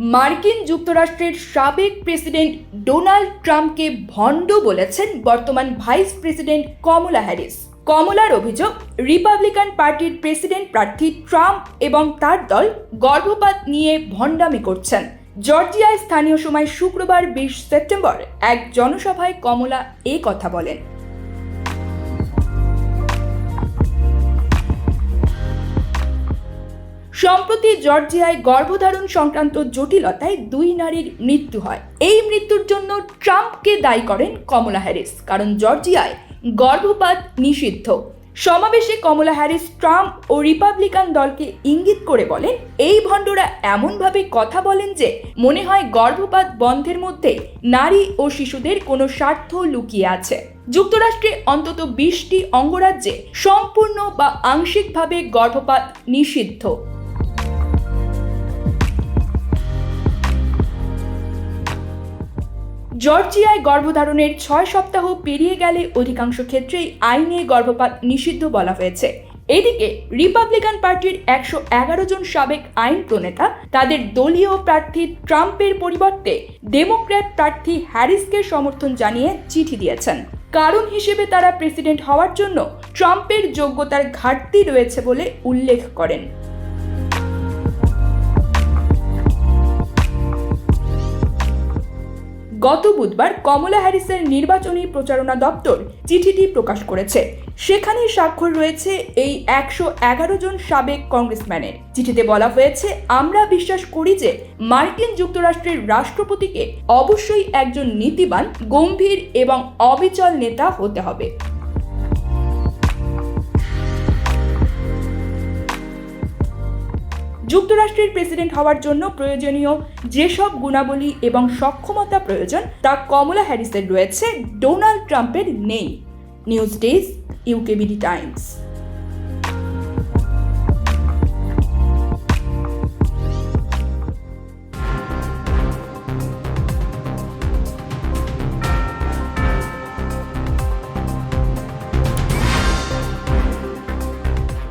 মার্কিন যুক্তরাষ্ট্রের সাবেক প্রেসিডেন্ট ডোনাল্ড ট্রাম্পকে ভণ্ড বলেছেন বর্তমান ভাইস প্রেসিডেন্ট কমলা হ্যারিস। কমলার অভিযোগ, রিপাবলিকান পার্টির প্রেসিডেন্ট প্রার্থী ট্রাম্প এবং তার দল গর্ভপাত নিয়ে ভণ্ডামি করছেন। জর্জিয়ায় স্থানীয় সময় শুক্রবার বিশ সেপ্টেম্বর এক জনসভায় কমলা এ কথা বলেন। সম্প্রতি জর্জিয়ায় গর্ভধারণ সংক্রান্ত জটিলতায় দুই নারীর মৃত্যু হয়। এই মৃত্যুর জন্য ট্রাম্পকে দায়ী করেন কমলা হ্যারিস, কারণ জর্জিয়ায় গর্ভপাত নিষিদ্ধ। সমাবেশে কমলা হ্যারিস ট্রাম্প ও রিপাবলিকান দলকে ইঙ্গিত করে বলেন, এই ভণ্ডরা এমনভাবে কথা বলেন যে মনে হয় গর্ভপাত বন্ধের মধ্যে নারী ও শিশুদের কোনো স্বার্থ লুকিয়ে আছে। যুক্তরাষ্ট্রে অন্তত বিশটি অঙ্গরাজ্যে সম্পূর্ণ বা আংশিকভাবে গর্ভপাত নিষিদ্ধ। জর্জিয়ায় গর্ভধারণের ছয় সপ্তাহ পেরিয়ে গেলে অধিকাংশ ক্ষেত্রেই আইনে গর্ভপাত নিষিদ্ধ বলা হয়েছে। এদিকে, রিপাবলিকান পার্টির একশো এগারো জন সাবেক আইন প্রণেতা, তাদের দলীয় প্রার্থী ট্রাম্পের পরিবর্তে ডেমোক্র্যাট প্রার্থী হ্যারিসকে সমর্থন জানিয়ে চিঠি দিয়েছেন। কারণ হিসেবে তারা প্রেসিডেন্ট হওয়ার জন্য ট্রাম্পের যোগ্যতার ঘাটতি রয়েছে বলে উল্লেখ করেন। গত বুধবার কমলা হ্যারিসের নির্বাচনী প্রচারণা দপ্তর চিঠিটি প্রকাশ করেছে। সেখানে স্বাক্ষর রয়েছে এই একশো এগারো জন সাবেক কংগ্রেসম্যানের। চিঠিতে বলা হয়েছে, আমরা বিশ্বাস করি যে মার্কিন যুক্তরাষ্ট্রের রাষ্ট্রপতিকে অবশ্যই একজন নীতিবান, গম্ভীর এবং অবিচল নেতা হতে হবে। যুক্তরাষ্ট্রের প্রেসিডেন্ট হওয়ার জন্য প্রয়োজনীয় যেসব গুণাবলী এবং সক্ষমতা প্রয়োজন, তা কমলা হ্যারিসের রয়েছে, ডোনাল্ড ট্রাম্পের নেই। News desk, UKBD Times.